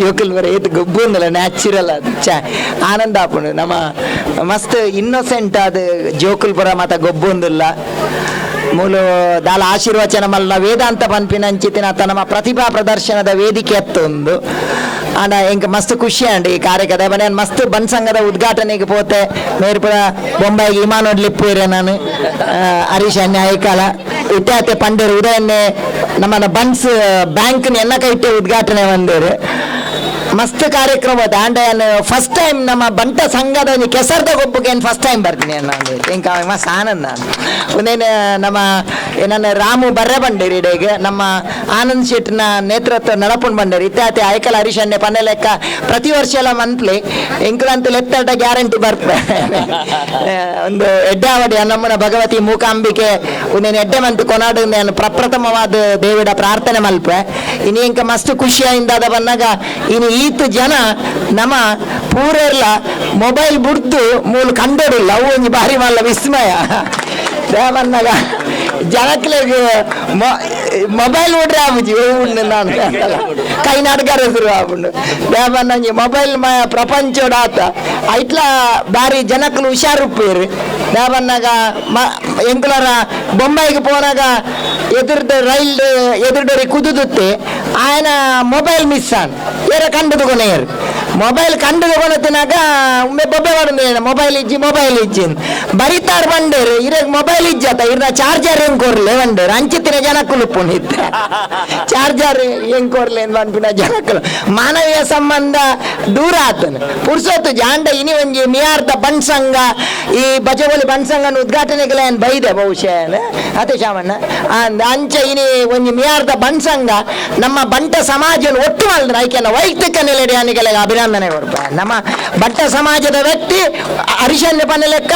ಜೋಕುಲ್ ಬರ, ಏತ್ ಗೊಬ್ಬು ಅಂದಲ್ಲ ನ್ಯಾಚುರಲ್ ಅದು. ಚ ಆನಂದ ಆಪುಂಡು ನಮ್ಮ, ಮಸ್ತ್ ಇನ್ನೊಸೆಂಟ್ ಅದು ಜೋಕುಲ್ ಬರ ಮಾತ ಗೊಬ್ಬು ಅಂದಲ್ಲ. ಮೂಲು ದಾಲ ಆಶೀರ್ವಚನ ಮಲ್ಲ ವೇದಾಂತ ಪನ್ಪಿನ ಅಂಚಿತಿನ ಅತ್ತ ನಮ್ಮ ಪ್ರತಿಭಾ ಪ್ರದರ್ಶನದ ವೇದಿಕೆ ಅತ್ತೊಂದು ಆಂಡ ಇಂಕ ಮಸ್ತ್ ಖುಷಿ ಅಂಡ್ ಈ ಕಾರ್ಯಕ್ರಮ ಮನೆ ಮಸ್ತ್ ಬನ್ಸಂಗದ ಉದ್ಘಾಟನೆಗೆ ಪೋತೆ. ಮೇರ್ಪುರ ಬೊಂಬಾಯಿಗೆ ವಿಮಾನ ನೋಡ್ಲಿಪ್ಪೇರೆ ನಾನು. ಹರೀಶ್ ಅನ್ಯ ಐಕಾಲ ಇತ್ಯಾತೆ ಪಂಡೇರು ಉದಯನ್ನೇ ನಮ್ಮನ್ನ ಬನ್ಸ್ ಬ್ಯಾಂಕ್ ಎನ್ನ ಕೈಟೆ ಉದ್ಘಾಟನೆ ಬಂದೇರು ಮಸ್ತ್ ಕಾರ್ಯಕ್ರಮ ದಾಂಡ ಫಸ್ಟ್ ಟೈಮ್ ನಮ್ಮ ಬಂಟ ಸಂಘದ ಕೆಸರ್ದ ಗೊಬ್ಬಗೆ ಫಸ್ಟ್ ಟೈಮ್ ಬರ್ತೀನಿ ನಾನು ಇಂಕ ಮಸ್ತ್ ಆನಂದ ಒಂದೇನು ನಮ್ಮ ನನ್ನ ರಾಮು ಬರ್ರೆ ಬಂಡೇರಿ ಡೇಗೆ. ನಮ್ಮ ಆನಂದ್ ಶೆಟ್ನ ನೇತೃತ್ವ ನಡಪುಂಡ್ ಬಂಡೇರಿ. ಇತ್ಯಾತಿ ಐಕಲ್ ಹರೀಶನ್ನೆ ಪನ್ನೆ ಲೆಕ್ಕ ಪ್ರತಿ ವರ್ಷ ಎಲ್ಲ ಮಂತ್ಲಿ ಇಂಕ್ಲಂತ ಲೆತ್ತಡ ಗ್ಯಾರಂಟಿ ಬರ್ಪೆ ಒಂದು ಎಡ್ಡಾವಡಿ ನಮ್ಮನ ಭಗವತಿ ಮೂಕಾಂಬಿಕೆ, ಉನ್ನೇನು ಎಡ್ಡೆ ಮಂತ್ ಕೊನಾಡು ನಾನು ಪ್ರಪ್ರಥಮವಾದ ದೇವಿಡ ಪ್ರಾರ್ಥನೆ ಮಲ್ಪೆ. ಇನ್ನು ಇಂಕ ಮಸ್ತ್ ಖುಷಿಯಿಂದ ಅದ ಬಂದಾಗ ಇನ್ನು ಈತ್ ಜನ ನಮ್ಮ ಪೂರೆಲ್ಲ ಮೊಬೈಲ್ ಬುಡ್ತು ಮೂಲ ಕಂಡೋಡಿಲ್ಲ ಅವು ಒಂದು ಬಾರಿ ಮಲ್ಲ ವಿಸ್ಮಯ. ದೇವನ್ನಾಗ ಜನಕ್ಲೆಗೆ ಮೊಬೈಲ್ ನೋಡ್ರೆ ಆಗುಜಿ ಉಂಡು ನಾನು ಕೈ ನಾಟಗಾರ ಶುರು ಆಗುಂಡು ದೇವನ್ನಂಜಿ ಮೊಬೈಲ್ ಮ ಪ್ರಪಂಚೋಡ ಆತ ಐಟ್ಲ ಬಾರಿ ಜನಕ್ಕಲು ಹುಷಾರುಪ್ಪೇರು ದೇವನ್ನಾಗ ಮ ಎಂಕುಲರ ಬೊಂಬೈಗೆ ಪೋನಾಗ ಎದುರ್ದ ರೈಲ್ ಎದುರುಡರಿ ಕುದುದುತ್ತೆ ఆయన ಮೊಬೈಲ್ ಮಿಸ್ ಆನ್ ಏರ ಕಂಡದು ಕೊನೆಯರು ಮೊಬೈಲ್ ಕಂಡದು ಕೊನತಿನಾಗ ಒಮ್ಮೆ ಬೊಬ್ಬೆ ಮಾಡುದು ಮೊಬೈಲ್ ಇಜ್ಜಿ ಮೊಬೈಲ್ ಇಜ್ಜಿ ಬರಿತಾರ್ ಬಂಡೇರು ಇರಗ್ ಮೊಬೈಲ್ ಇಜ್ಜತ ಇರ್ನ ಚಾರ್ಜರ್ ಹೆಂಗ್ ಕೊರ್ಲೆ ಬಂಡೇರು ಅಂಚಿತ್ತಿನ ಜನಕ್ಕಲು ಪುಣಿತ್ ಚಾರ್ಜರ್ ಹೆಂಗ್ ಅಂತ ಅನ್ಪಿನ ಜನಕ್ಕಲು. ಮಾನವೀಯ ಸಂಬಂಧ ದೂರ ಆತನು. ಪುರ್ಸೊತ್ತು ಜಾಂಡ ಇನಿ ಒಂಜಿ ಮಿಯಾರ್ದ ಬಣ್ಸಂಗ, ಈ ಬಜಗೋಲಿ ಬಣ್ಸಂಗನ ಉದ್ಘಾಟನೆಗೆಲ್ಲ ಏನ್ ಬೈದೆ ಬಹುಶಃ ಅದೇ ಶಾಮಣ್ಣ ಅಂಚ ಇನಿ ಒಂಜಿ ಮಿಯಾರ್ದ ಬಣ್ಸಂಗ, ನಮ್ಮ ಬಂಟ ಸಮಾಜ ಒಟ್ಟು ಮಾಡಿದ್ರೆ ಆಯ್ಕೆನ ವೈಯಕ್ತಿಕ ನೆಲೆಡೆ ಅನಿಗೆಲ್ಲ ಅಭಿನಂದನೆ ಕೊಡ್ಪ ನಮ್ಮ ಬಂಟ ಸಮಾಜದ ವ್ಯಕ್ತಿ ಅರಿಶನ್ಯ ಪನ್ನ ಲೆಕ್ಕ,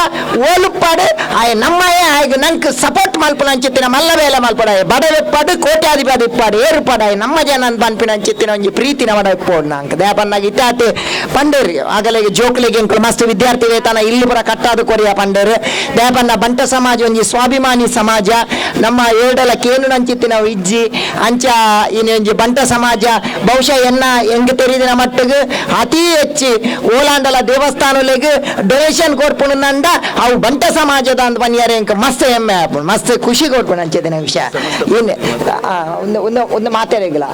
ಓಲುಪ್ಪಾಡು, ಆಯ್ ನಮ್ಮಯೇ ಆಯ್ಗೆ ನಂಗೆ ಸಪೋರ್ಟ್ ಮಲ್ಪನ ಅಂಚಿತ್ತಿನ ಮಲ್ಲ ಬೇಲೆ ಮಲ್ಪಡ ಬಡವೆಪ್ಪಾಡು ಕೋಟ್ಯಾಧಿಪತಿ ಇಪ್ಪಾಡು ಪಡಾಯ, ನಮ್ಮ ಜನ ಪನ್ಪಿನ ಚಿತ್ತಿನ ಒಂಜಿ ಪ್ರೀತಿನ ಮಡ ಇಪ್ಪೋಡು ನಂಗೆ. ದೇಪನ್ನಾಗ ಇತ್ತಾತಿ ಪಂಡೇರಿ, ಆಗಲೇ ಜೋಕ್ಲಿಗೆ ಮಸ್ತ್ ವಿದ್ಯಾರ್ಥಿ ವೇತನ ಇಲ್ಲಿ ಪುರ ಕಟ್ಟಾದು ಕೊರಿಯ ಪಂಡೇರು. ದೇಪನ್ನ ಬಂಟ ಸಮಾಜ ಒಂಜಿ ಸ್ವಾಭಿಮಾನಿ ಸಮಾಜ, ನಮ್ಮ ಏಡಲ ಕೇನು ನಂಚಿತ್ತಿನ ಇಜ್ಜಿ, ಅಂಚ ಇನ್ನೊಂಜಿ ಬಂಟ ಸಮಾಜ, ಬಹುಶಃ ಎನ್ನ ಹೆಂಗ್ ತೆರಿದಿನ ಮಟ್ಟಿಗೆ, ಅತಿ ಹೆಚ್ಚಿ ಓಲಾಂಡಲ ದೇವಸ್ಥಾನಗಳಿಗೆ ಡೊನೇಷನ್ ಕೊಡ್ಪುಣು ನಂಡ ಅವು ಬಂಟ ಸಮಾಜದ ಅಂತ ಬನ್ನಿಯಾರೆ ಇಂಕ ಮಸ್ತ್ ಹೆಮ್ಮೆ ಮಸ್ತ್ ಖುಷಿ ಕೊಡ್ಪುಣ ಅಂಚೆ ದಿನ ವಿಷಯ. ಆ, ಒಂದು ಒಂದು ಒಂದು ಮಾತಾಡಿಗಿಲ್ಲ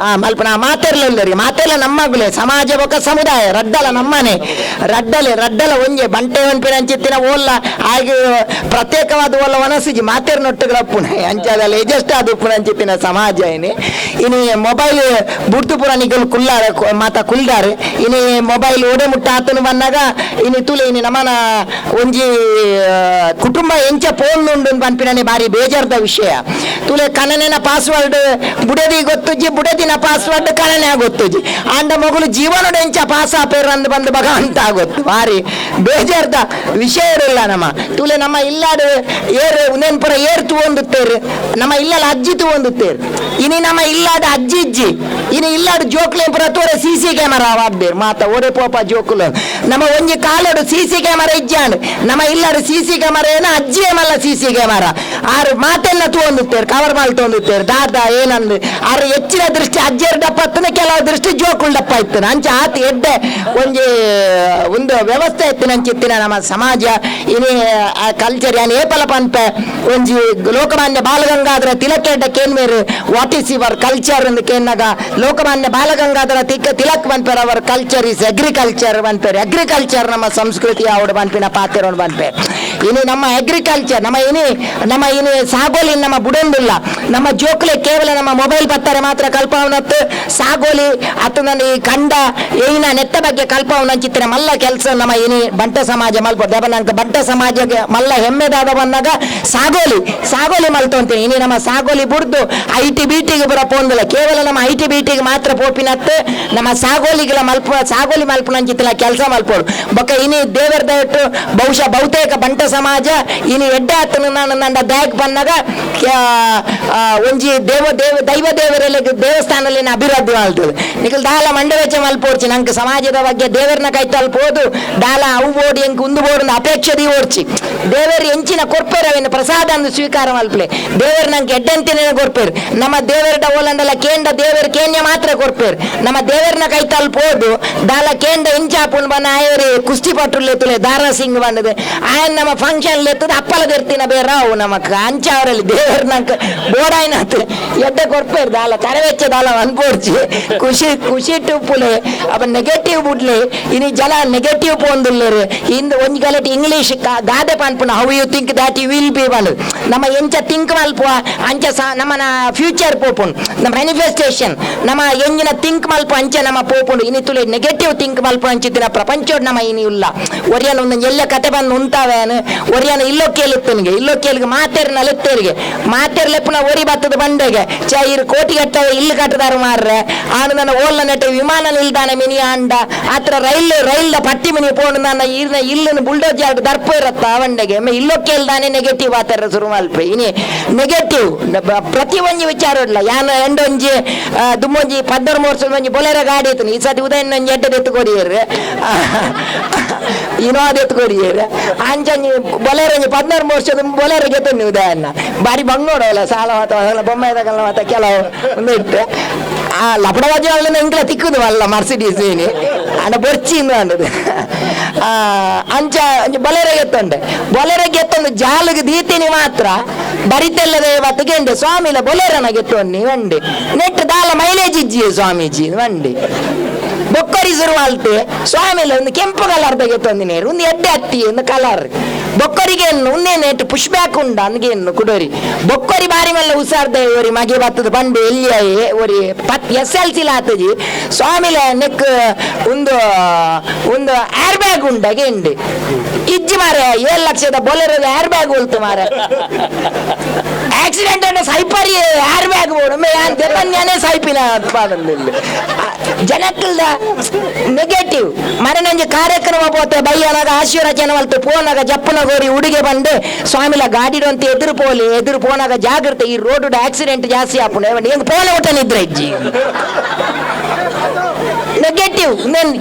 ಆ ಮಲ್ಪನ ಮಾತೆರ್ಲರಿ ಮಾತೆಲ್ಲ ನಮ್ಮಗುಲೆ ಸಮಾಜ ಬೊಕ ಸಮುದಾಯ ರಡ್ಡಲ ನಮ್ಮನೆ. ರಡ್ಡಲೆ ರಡ್ಡಲ ಒಂಜೆ ಬಂಟೆ ಒಂಪಿನ ಅಂಚಿತ್ತಿನ ಓಲ್ಲ ಹಾಗೆ ಪ್ರತ್ಯೇಕವಾದ ಓಲ್ಲ ವನಸಿಜಿ ಮಾತೇರ್ ನೊಟ್ಟುಗಳ ಪುಣ ಅಂಚದಲ್ಲ ಎಜಸ್ಟ್ ಅದು ಪುಣ ಅಂಚಿತ್ತಿನ ಸಮಾಜ ಏನೇ. ಇನಿ ಮೊಬೈಲ್ ಬುಡ್ತು ಪುರ ನಿಗಲ್ ಕುಲ್ಲಾರ ಮಾತ ಕುಲ್ದಾರೆ. ಇನಿ ಮೊಬೈಲ್ ಓಡೆ ಮುಟ್ಟ ಆತನು ಬಂದಾಗ ಇನಿ ತುಲೆ ಇನಿ ನಮ್ಮನ ಒಂಜಿ ಕುಟುಂಬ ಎಂಚ ಫೋನ್ ಉಂಡು ಪನ್ಪಿನ ಬಾರಿ ಬೇಜಾರ್ದ ವಿಷಯ. ತುಲೆ ಕನನೆನ ಪಾಸ್ವರ್ಡ್ ಬುಡದಿ ಗೊತ್ತುಜ್ಜಿ, ಬುಡದಿನ ಪಾಸ್ವರ್ಡ್ ಕನನೆ ಗೊತ್ತುಜಿ ಆಂಡ ಮಗಳು ಜೀವನದ ಎಂಚ ಪಾಸ್ ಆಪೇರ್ ಅಂದ್ ಬಂದು ಭಗವಂತ ಗೊತ್ತು. ಬಾರಿ ಬೇಜಾರ್ದ ವಿಷಯ ಇರಲ್ಲ ನಮ್ಮ. ತುಲೆ ನಮ್ಮ ಇಲ್ಲಾಡು ಏರ್ ನೆನ್ಪುರ ಏರ್ ತೂಂದುತ್ತೇರು ನಮ್ಮ ಇಲ್ಲಲ್ಲ ಅಜ್ಜಿ ತೂಂದುತ್ತೇರು ಇನಿ ನಮ್ಮ ಇಲ್ಲಾದ ಅಜ್ಜಿ ಇಜ್ಜಿ. ಇನಿ ಇಲ್ಲಾಡು ಜೋಕ್ಲೆ ಪುರ ತೋರೆ ಸಿ ಸಿ ಕ್ಯಾಮರಾ ವಾಡ್ಬೇರು ಮಾತ ಓಡೆ ಪೋಪ ಜೋಕುಲು. ನಮ್ಮ ಒಂಜಿ ಕಾಲಡು ಸಿ ಸಿ ಕ್ಯಾಮರಾ ಇಜ್ಜಾಂಡ್ ನಮ್ಮ ಇಲ್ಲಾಡು ಸಿ ಸಿ ಕ್ಯಾಮರಾ ಏನ ಅಜ್ಜಿ ಮಲ್ಲ ಸಿ ಸಿ ಕ್ಯಾಮರಾ ಆರು ಮಾತೆಲ್ಲ ತೂಂದುತ್ತೇರು ಕವರ್ ಮಾಲ್ ತಗೊಂಡುತ್ತೇರು ದಾದ, ಏನಂದು ಆದ್ರೆ ಹೆಚ್ಚಿನ ದೃಷ್ಟಿ ಅಜ್ಜಿಯರ್ ಡಪ್ಪ ಹತ್ತನ ಕೆಲವು ದೃಷ್ಟಿ ಜೋಕುಲ್ ಡಪ್ಪ ಇತ್ತು. ಅಂಚ ಆತ ಎಡ್ಡೆ, ಒಂಜಿ, ಒಂದು ವ್ಯವಸ್ಥೆ ಇತ್ತಿನ ನಂಚಿತ್ತಿನ ನಮ್ಮ ಸಮಾಜ. ಇನಿ ಕಲ್ಚರ್ ಯಾನ್ ಏಪಲ ಪನ್ಪೆ, ಒಂಜಿ ಲೋಕಮಾನ್ಯ ಬಾಲಗಂಗಾಧರ ತಿಲಕೆಡ್ಡ ಕೇನ್ಮೇರು ವಾಟ್ ಈಸ್ ಯುವರ್ ಕಲ್ಚರ್ ಎಂದು ಕೇನ್ನಾಗ ಲೋಕಮಾನ್ಯ ಬಾಲಗಂಗಾಧರ ತಿಕ್ಕ, ತಿಲಕ್ ಬಂದ್ಪೇರ್ ಅವರ್ ಕಲ್ಚರ್ ಇಸ್ ಅಗ್ರಿಕಲ್ಚರ್ ಬಂದ್ಪೇರ್ ಅಗ್ರಿಕಲ್ಚರ್ ನಮ್ಮ ಸಂಸ್ಕೃತಿ ಅವಡು ಬಂದ್ಪಿನ ಪಾತ್ರ ಬಂದ್ಪೇರ್ ಇನಿ ನಮ್ಮ ಅಗ್ರಿಕಲ್ಚರ್ ನಮ್ಮ ಇನಿ ನಮ್ಮ ಇನಿ ಸಾಗೋಲಿ ನಮ್ಮ ಬುಡೊಂದಿಲ್ಲ. ನಮ್ಮ ಜೋಕ್ಲೆ ಕೇವಲ ನಮ್ಮ ಮೊಬೈಲ್ ಬತ್ತಾರೆ ಮಾತ್ರ ಕಲ್ಪವನತ್ತು. ಸಾಗೋಲಿ ಅತ್ತು ಈ ಕಂಡ ಏನ ನೆತ್ತ ಬಗ್ಗೆ ಕಲ್ಪವನ ಚಿತ್ರ ಮಲ್ಲ ಕೆಲಸ ನಮ್ಮ ಇನಿ ಬಂಟ ಸಮಾಜ ಮಲ್ಪ ಬಂಟ ಸಮಾಜಕ್ಕೆ ಮಲ್ಲ ಹೆಮ್ಮೆದಾದ ಬಂದಾಗ ಸಾಗೋಲಿ ಸಾಗೋಲಿ ಮಲ್ತೊಂತೀನಿ ಇನಿ ನಮ್ಮ ಸಾಗೋಲಿ ಬುಡ್ದು ಐ ಟಿ ಬಿ ಟಿಗೆ ಬರ ಪೋಂದಿಲ್ಲ. ಕೇವಲ ನಮ್ಮ ಐ ಟಿ ಬಿ ಟಿಗೆ ಮಾತ್ರ ಪೋಪಿನತ್ತು. ನಮ್ಮ ಸಾಗೋಲಿಗಳ ಮಲ್ಪ, ಸಾಗೋಲಿ ಮಲ್ಪನ ಚಿತ್ರ ಕೆಲಸ ಮಲ್ಪೋಡು ಬೊಕ್ಕ ಇನಿ ದೇವರ ದಯಟ್ಟು ಬಹುಶಃ ಬಹುತೇಕ ಸಮಾಜ ಇಲ್ಲಿ ಎಡ್ಡೆ ಆತನ ನಾನು ನನ್ನ ಬ್ಯಾಗ್ ಬಂದಾಗ ಒಂಜಿ ದೇವ ದೇವ, ದೈವ ದೇವರಲ್ಲಿ, ದೇವಸ್ಥಾನದಲ್ಲಿ ಅಭಿವೃದ್ಧಿ ಮಾಡ್ತದೆ ನಿಖಲ್, ದಾಲ ಮಂಡವೆಚ್ಚ ಮಲ್ಪೋರ್ಚಿ ನಂಗೆ ಸಮಾಜದ ಬಗ್ಗೆ ದೇವರನ್ನ ಕೈ ತಲ್ಪೋದು ದಾಲ ಅವು ಓಡಿ ಎಂಕ್ ಉಂದು ಬೋಡು ಅಪೇಕ್ಷದಿ ಓಡ್ಚಿ. ದೇವರು ಎಂಚಿನ ಕೊರ್ಪೇರವೇನು ಪ್ರಸಾದ ಅಂದು ಸ್ವೀಕಾರ ಮಲ್ಪಲೆ. ದೇವರು ನಂಗೆ ಎಡ್ಡಂತಿನ ಕೊರ್ಪೇರು. ನಮ್ಮ ದೇವರ ಓಲಂಡಲ ಕೇಂದ್ರ ದೇವರು ಕೇನ್ಯ ಮಾತ್ರ ಕೊರ್ಪೇರು. ನಮ್ಮ ದೇವರನ್ನ ಕೈ ತಲ್ಪೋದು ದಾಲ ಕೇಂದ್ರ ಇಂಚಾಪುಣ್ ಬನ್ನ ಆಯರಿ ಕುಸ್ತಿ ಪಟ್ರು ಎತ್ತಲೆ ದಾರಾ ಸಿಂಗ್ ಬಂದದೆ. ಆಯನ್ ನಮ್ಮ ಫಂಕ್ಷನ್ ಎತ್ತದ ಅಪ್ಪಲ ತೆರ್ತಿನ ಬೇರೆ, ಅವು ನಮಕ್ ಅಂಚ ಅವರಲ್ಲಿ ದೇವರ ನಂಗೆ ಬೋಡಾಯ್ನಾತ್ ಎಡ್ಡೆ ಕೊರ್ಪೇರು ದಾಲ ಕರವೆಚ್ಚ ದಾಲ ಅನ್ಪೋಡ್ಚಿ ಖುಷಿ ಖುಷಿ ಟುಪ್ಪುಲೆ ಅವ ನೆಗೆಟಿವ್ ಬಿಡ್ಲಿ, ಇನಿ ಜನ ನೆಗೆಟಿವ್ ಪೋಂದುಲ್ಲರು ಇಂದು ಒಂಜಿ ಗಲಟ್ ಇಂಗ್ಲೀಷ್ ಗಾದೆ ಪನ್ಪುನ how you think that you will be ಬಂದು ನಮ್ಮ ಎಂಚ ಥಿಂಕ್ ಮಲ್ಪುವ ಅಂಚ ಸಾ, ನಮ್ಮನ ಫ್ಯೂಚರ್ ಪೋಪುಂಡು ನಮ್ಮ ಮ್ಯಾನಿಫೆಸ್ಟೇಷನ್ ನಮ್ಮ ಎಂಜಿನ ಥಿಂಕ್ ಮಲ್ಪ ಅಂಚ ನಮ್ಮ ಪೋಪುಂಡು. ಇನಿ ತುಳಿ ನೆಗೆಟಿವ್ ಥಿಂಕ್ ಮಲ್ಪ ಅಂಚಿತ್ತಿನ ಪ್ರಪಂಚೋಡ್ ನಮ್ಮ ಇನಿ ಇಲ್ಲ ಒರಿಯಲ್ಲ ಒಂದು ಎಲ್ಲ ಕತೆ ಬಂದು ಉಂಟಾವೇನು ಒರಿಯನ ಇಲ್ಲೋ ಕೇಳುತ್ತನಿಗೆ ಇಲ್ಲೋ ಕೇಳಿಗೆ ಮಾತೇರ್ನ ಲೆತ್ತೇರಿಗೆ ಮಾತೇರ್ ಲೆಪ್ಪನ ಒರಿ ಬತ್ತದ ಬಂಡೆಗೆ. ಚ ಇರು ಕೋಟಿ ಕಟ್ಟ ಇಲ್ಲಿ ಕಟ್ಟದಾರು ಮಾರ್ರೆ. ಆನು ನನ್ನ ಓಲ್ನ ನೆಟ್ಟ ವಿಮಾನ ನಿಲ್ದಾಣ ಮಿನಿ ಆಂಡ. ಆತರ ರೈಲ್, ರೈಲ್ದ ಪಟ್ಟಿ ಮಿನಿ ಪೋಣ ನನ್ನ ಇರ್ನ ಇಲ್ಲನ್ನು ಬುಲ್ಡೋಜರ್ ದರ್ಪ ಇರತ್ತ ಅವಂಡೆಗೆ ಮೇ ಇಲ್ಲೋ ಕೇಳ್ದಾನೆ ನೆಗೆಟಿವ್ ಆತರ ಶುರು ಮಲ್ಪೆ ಇನಿ ನೆಗೆಟಿವ್ ಪ್ರತಿ ಒಂಜಿ ವಿಚಾರ ಇಲ್ಲ. ಯಾನ ಎಂಡೊಂಜಿ ದುಮ್ಮೊಂಜಿ ಪದ್ದರ್ ಮೋರ್ಸಲ್ ಒಂಜಿ ಬೊಲೆರ ಗಾಡಿ ಇತ್ತು. ಈ ಸತಿ ಉದಯನ್ ಒಂಜಿ ಎಡ್ಡೆ ಎತ್ತುಕೊಡಿಯರು ಇನೋದ್ ಎತ್ತುಕೊಡಿಯರು ಅಂಚಂಜಿ ಬೊಲೆರ ಪದ್ನಾರು ವರ್ಷದ ಬೊಲೆರ ಗೆತ್ತಂದು ಉದಯನ್ನ. ಬಾರಿ ಬಂಗೋಡವಲ್ಲ ಸಾಲ ಮಾತ ಬೊಮ್ಮೆ ತಗಲ್ಲ ಮಾತ ಕೆಲವು ಇಟ್ಟು ಆ ಲಪಡವಾಜಿ ವಜಾಳನ್ನ ಇಂಗ್ಲ ತಿಕ್ಕುದು ಅಲ್ಲ ಮರ್ಸಿಡೀಸ್ ಏನಿ. ಅಣ್ಣ ಬೊರ್ಚಿಂದು ಅಂದದು ಆ, ಅಂಚ ಅಂಚ ಬೊಲೆರ ಗೆತ್ತಂಡೆ ಬೊಲೆರ ಗೆತ್ತಂದು ಜಾಲಿಗೆ ದೀತಿನಿ ಮಾತ್ರ. ಬರಿತೆಲ್ಲದೆ ಬತ್ತಗೆಂಡೆ ಸ್ವಾಮಿಲ ಬೊಲೆರನ ಗೆತ್ತೊನ್ನಿ ವಂಡೆ ನೆಟ್ ದಾಲ ಮೈಲೇಜ್ ಇಜ್ಜಿ ಸ್ವಾಮೀಜಿ ವಂಡಿ ಬೊಕ್ಕರಿ ಸುರುವಾಲ್ತೆ ಸ್ವಾಮಿಲ ಒಂದು ಕೆಂಪು ಕಲರ್ ತೆಗೆತೊಂದಿನೇರು ಒಂದು ಎಡ್ಡೆ ಹತ್ತಿ, ಒಂದು ಕಲರ್ ಬೊಕ್ಕರಿಗೆ ನೆಟ್ ಪುಷ್ ಬ್ಯಾಕ್ ಉಂಡ ಅನ್ಗೇನು ಕುಡೋರಿ. ಬೊಕ್ಕರಿ ಬಾರಿ ಮಲ್ಲ ಉಸಾರ್ದೆ ಒರಿ ಮಗೆ ಬತ್ತದ ಬಂಡೆ ಎಲ್ಲಿ ಒರಿ ಪತ್ ಎಸ್ ಎಲ್ ಸಿ ಲಾತಜಿ ಸ್ವಾಮಿಲ ನೆಕ್, ಒಂದು ಒಂದು ಏರ್ ಬ್ಯಾಗ್ ಉಂಡ ಇಜ್ಜಿ ಮಾರ ಏಳು ಲಕ್ಷದ ಬೊಲೆರದ ಏರ್ ಬ್ಯಾಗ್ ಉಲ್ತು ಮಾರ ಆಕ್ಸಿಡೆಂಟ್ ಅನ್ನ ಸೈಪರಿ ಬ್ಯಾಗ್ ಬೋಡು ಯಾನ್ ದೆಪ್ಪನ್ಯಾನೆ ಸೈಪಿನ ಉತ್ಪಾದನೆಯಲ್ಲಿ ಜನಕ್ಕಲ್ದ ನೆಗೆಟಿವ್ ಮರನಂಜಿ ಕಾರ್ಯಕ್ರಮ ಪೋತೆ ಬೈಯನಾಗ ಆಶೀರ್ವಚನ ಮಲ್ತು ಪೋನಾಗ ಜಪ್ಪನ ಗೋರಿ ಉಡುಗೆ ಬಂದೆ. ಸ್ವಾಮಿಲ ಗಾಡಿಡೊಂತ ಎದುರು ಪೋಲಿ, ಎದುರು ಪೋನಾಗ ಜಾಗ್ರತೆ. ಈ ರೋಡ್ ಆಕ್ಸಿಡೆಂಟ್ ಜಾಸ್ತಿ ಆಪುಂಡು ಹೆಂಗ್ ಪೋಲ ಊಟ ನಿದ್ರೆ ಇಜ್ಜಿ ನೆಗೆಟಿವ್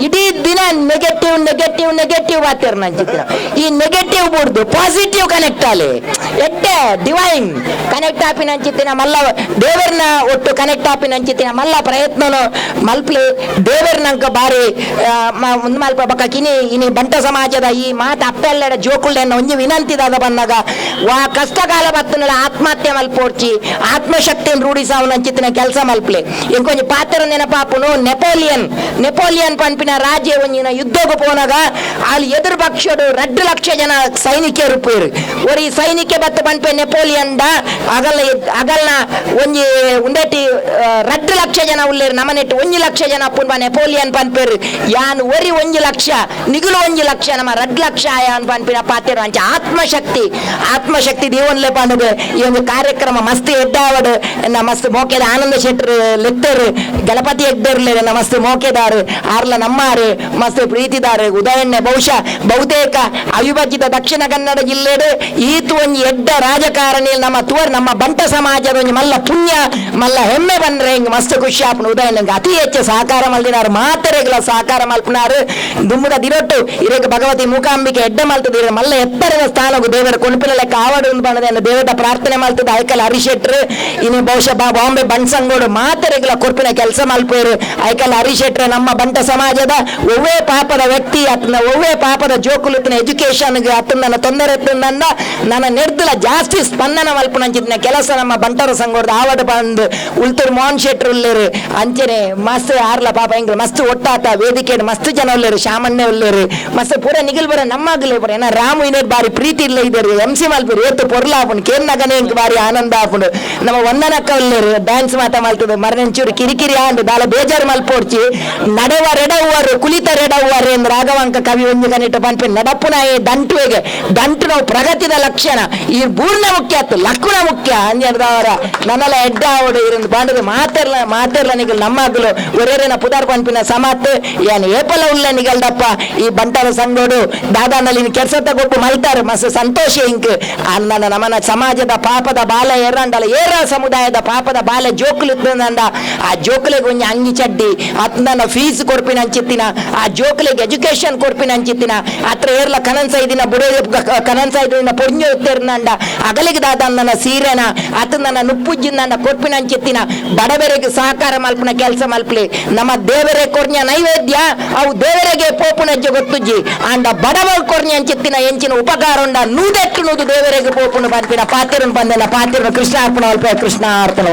ಇಡೀ ದಿನ ನೆಗೆಟಿವ್ ನೆಗೆಟಿವ್ ನೆಗೆಟಿವ್ ಆತಿರ್ ನನ್ನ ಚಿತ್ರ ಈ ನೆಗೆಟಿವ್ ಬಿಡ್ದು ಪಾಸಿಟಿವ್ ಕನೆಕ್ಟ್ ಆಲೆ ಎಟ್ಟೆ? ಡಿವೈನ್ ಕನೆಕ್ಟ್ ಆಪಿ ನಂಚಿತ್ತಿನ ಮಲ್ಲ, ದೇವರನ್ನ ಒಟ್ಟು ಕನೆಕ್ಟ್ ಆಪಿ ನಂಚಿತ್ತಿನ ಮಲ್ಲ ಪ್ರಯತ್ನನು ಮಲ್ಪ್ಲಿ. ದೇವರ ನಂಕ ಬಾರಿ ಮುಂದ್ ಮಲ್ಪ ಬಕ್ಕ ಕಿನಿ, ಇನಿ ಬಂಟ ಸಮಾಜದ ಈ ಮಾತು ಅಪ್ಪೆಲ್ಲಡ ಜೋಕುಳ್ಳೆನ್ನ ಒಂಜಿ ವಿನಂತಿದಾದ ಬಂದಾಗ, ವಾ ಕಷ್ಟ ಕಾಲ ಬತ್ತನಲ್ಲ ಆತ್ಮಹತ್ಯೆ ಮಲ್ಪೋಡ್ಚಿ ಆತ್ಮಶಕ್ತಿಯನ್ನು ರೂಢಿಸಾವು ನಂಚಿತ್ತಿನ ಕೆಲಸ ಮಲ್ಪ್ಲಿ. ಇನ್ ಕೊಂಚ ಪಾತ್ರ ನೆನಪಾಪುನು ನೆಪೋಲಿಯನ್ ನೆಪೋಲಿಯನ್ ಪಂಪಿನ ರಾಜ್ಯ ಒಂಜಿನ ಯುದ್ಧಕ್ಕೆ ಪೋನಾಗ, ಅಲ್ಲಿ ಎದುರು ಪಕ್ಷಡು ರೆಡ್ ಲಕ್ಷ ಜನ ಸೈನಿಕರು ಪೇರು ಒರಿ ಸೈನಿಕ ಬತ್ತ ಪಂಪೆ ನೆಪೋಲಿಯನ್ ದ ಅಗಲ ಅಗಲ್ನ ಒಂಜಿ ಉಂಡೆಟಿ ರೆಡ್ ಲಕ್ಷ ಜನ ಉಳ್ಳೇರು ನಮನೆಟ್ಟು ಒಂಜಿ ಲಕ್ಷ ಜನ ಪುನ್ಪ ನೆಪೋಲಿಯನ್ ಪನ್ಪೇರು ಯಾನ್ ಒರಿ ಒಂಜಿ ಲಕ್ಷ, ನಿಗಲು ಒಂಜಿ ಲಕ್ಷ ನಮ್ಮ ರೆಡ್ ಲಕ್ಷ ಯಾನ್ ಪನ್ಪಿನ ಪಾತ್ರ ಅಂಚ ಆತ್ಮಶಕ್ತಿ ಆತ್ಮಶಕ್ತಿ ದೇವನ್ಲೆ ಪಂಡದು ಈ ಒಂದು ಕಾರ್ಯಕ್ರಮ ಮಸ್ತ್ ಎದ್ದಾವಡು ಮಸ್ತ್ ಮೋಕೆದ ಆನಂದ ಶೆಟ್ಟರು ಲೆತ್ತರು ಗಣಪತಿ ಎನ್ನ ಮಸ್ತ್ ಮೋಕೆದಾರು, ಆರ್ಲ ನಮ್ಮಾರು ಮಸ್ತ್ ಪ್ರೀತಿದಾರೆ ಉದಾಹರಣೆ ಬಹುಶಃ ಬಹುತೇಕ ಅವಿಭಜಿತ ದಕ್ಷಿಣ ಕನ್ನಡ ಜಿಲ್ಲೆಡೆ ಈತು ಒಂಜಿ ಎಡ್ಡ ರಾಜಕಾರಣಿ ನಮ್ಮ ತುವರ್, ನಮ್ಮ ಬಂಟ ಸಮಾಜದ ಒಂಜಿ ಮಲ್ಲ ಪುಣ್ಯ, ಮಲ್ಲ ಹೆಮ್ಮೆ ಬಂದ್ರೆ ಹಿಂಗೆ ಮಸ್ತ್ ಖುಷಿ ಆಪನ ಉದಯನ್ಗೆ ಅತಿ ಹೆಚ್ಚು ಸಹಕಾರ ಮಲ್ದಿನಾರು ಮಾತರೆಗಳ ಸಹಕಾರ ಮಲ್ಪನಾರು. ದುಮ್ಮದ ದಿರೊಟ್ಟು ಇರಕ್ಕೆ ಭಗವತಿ ಮೂಕಾಂಬಿಕೆ ಎಡ್ಡ ಮಲ್ತದ ಮಲ್ಲ ಎತ್ತರದ ಸ್ಥಾನ ದೇವರ ಕೊಣಪಿನ ಲೆಕ್ಕ ಆವಡು ಬಣ್ಣದ ದೇವದ ಪ್ರಾರ್ಥನೆ ಮಲ್ತದ ಐಕಲ್ ಹರಿಶೆಟ್ರು. ಇನ್ನು ಬಹುಶಃ ಬಾ- ಬಾಂಬೆ ಬಣ್ಸಂಗೋಡು ಮಾತರೆಗಳ ಕೊರ್ಪಿನ ಕೆಲಸ ಮಲ್ಪೇರು ಐಕಲ್ ಹರಿಶೆಟ್ರು ನಮ್ಮ ಬಂಟ ಸಮಾಜದ ಒವ್ವೇ ಪಾಪದ ವ್ಯಕ್ತಿ, ಆತನ ಒವ್ವೇ ಪಾಪದ ಜೋಕುಲುತ್ತಿನ ಎಜುಕೇಶನ್ಗೆ ಆತನ ನನ್ನ ತೊಂದರೆ ನನ್ನ ನನ್ನ ನಿರ್ದಲ ಜಾಸ್ತಿ ಸ್ಪಂದನ ಮಲ್ಪನಂಚಿನ ಕೆಲಸ ನಮ್ಮ ಬಂಟರ ಸಂಘದ ಆವಡ ಬಂದು ಉಲ್ತರ್ ಮೋಹನ್ ಶೆಟ್ರು ಉಳ್ಳೇರು, ಅಂಚನೆ ಮಸ್ತ್ ಆರ್ಲ ಪಾಪ ಹೆಂಗ್ ಮಸ್ತ್ ಒಟ್ಟಾತ ವೇದಿಕೆ ಮಸ್ತ್ ಜನ ಉಳ್ಳೇರು ಶಾಮಣ್ಯ ಉಳ್ಳೇರು, ಮಸ್ತ್ ಪೂರ ನಿಗಿಲ್ ಬರ ನಮ್ಮಾಗಲೇ ಬರ, ಏನ ರಾಮು ಇನ್ನೇ ಬಾರಿ ಪ್ರೀತಿ ಇಲ್ಲ ಇದ್ದಾರೆ ಎಂ ಸಿ ಮಲ್ಪರು ಏತು ಪೊರ್ಲ ಕೇರ್ನಗನೆ ಇಂಕ್ ಬಾರಿ ಆನಂದ ಆಪುಂಡು, ನಮ್ಮ ವಂದನಕ್ಕ ಉಳ್ಳೇರು ಡ್ಯಾನ್ಸ್ ಮಾತ ಮಲ್ತದೆ ಮರನೆಂಚೂರು ಕಿರಿಕಿರಿ ಆಂಡು, ದಾಲ ಬೇಜಾರು ಮಲ್ಪೋಡ್ಚಿ, ನಡೆವ ರೆಡವರು ಕುಲಿತ ರೆಡವ್ವರೆಂದು ರಾಘವಾಂಕ ಕವಿ ಒಂದು ಕನಿಟ್ಟು ಪಂಪಿನ ನಡಪುನಾಯೆ ದಂಟುವೆಗೆ ದಂಟು ನಾವು ಪ್ರಗತಿದ ಲಕ್ಷಣ. ಈ ಬೂರ್ಣ ಮುಖ್ಯ ಆತು ಲಕ್ಷಣ ಮುಖ್ಯ ಅಂಜನದವರ ನನ್ನೆಲ್ಲ ಎಡ್ಡ ಅವಡು ಇರಂದು ಬಾಂಡದು ಮಾತೆರ್ಲ ಮಾತೆರ್ಲ ನಿಗಲ್ ನಮ್ಮಗಲು ಒರೇರಿನ ಪುದಾರ್ ಪಂಪಿನ ಸಮಾತ್ ಏನು ಏಪಲ ಉಳ್ಳ ನಿಗಲ್ದಪ್ಪ, ಈ ಬಂಟರ ಸಂಗೋಡು ದಾದಾನಲ್ಲಿ ಕೆಲಸ ತಗೊಟ್ಟು ಮಲ್ತಾರೆ ಮಸ್ತ್ ಸಂತೋಷ ಇಂಕ್. ಅನ್ನ ನಮ್ಮನ ಸಮಾಜದ ಪಾಪದ ಬಾಲ ಏರಂಡಲ್ಲ ಏರ ಸಮುದಾಯದ ಪಾಪದ ಬಾಲ ಜೋಕುಲು ಆ ಜೋಕುಲಿಗೆ ಒಂಜಿ ಅಂಗಿ ಚಡ್ಡಿ ಅತ್ನ ಫೀಸ್ ಕೊಡ್ಪಿನ ಅಂಚಿತ್ತಿನ ಆ ಜೋಕ್ಲಿಗೆ ಎಜುಕೇಶನ್ ಕೊಡ್ಪಿನ ಅಂಚಿತ್ತಿನ, ಅತ್ರ ಏರ್ಲ ಕನನ್ಸ ಇದಿನ ಬುಡೇ ಕನನ್ಸ ಇದಿನ ಪೊಂಜು ಉತ್ತೇರ್ನಂಡ ಅಗಲಿಗೆ ದಾದ ನನ್ನ ಸೀರೆನ ಅತ ನನ್ನ ನುಪ್ಪುಜ್ಜಿಂದ ಕೊಡ್ಪಿನ ಅಂಚಿತ್ತಿನ, ಬಡವರಿಗೆ ಸಹಕಾರ ಮಲ್ಪನ ಕೆಲಸ ಮಲ್ಪಲಿ. ನಮ್ಮ ದೇವರೇ ಕೊರ್ಣ್ಯ ನೈವೇದ್ಯ, ಅವು ದೇವರಿಗೆ ಪೋಪುನಜ್ಜೆ ಗೊತ್ತುಜ್ಜಿ. ಅಂಡ ಬಡವ ಕೊರ್ಣ್ಯ ಅಂಚಿತ್ತಿನ ಎಂಚಿನ ಉಪಕಾರ ಉಂಡ ನೂದೆಟ್ಟು ನೂದು ದೇವರಿಗೆ ಪೋಪುನ ಬಂದಿನ ಪಾತಿರನ್ ಬಂದಿನ, ಪಾತಿರನ್ ಕೃಷ್ಣ ಅರ್ಪಣ ಅಲ್ಪ ಕೃಷ್ಣ ಅರ್ಪಣ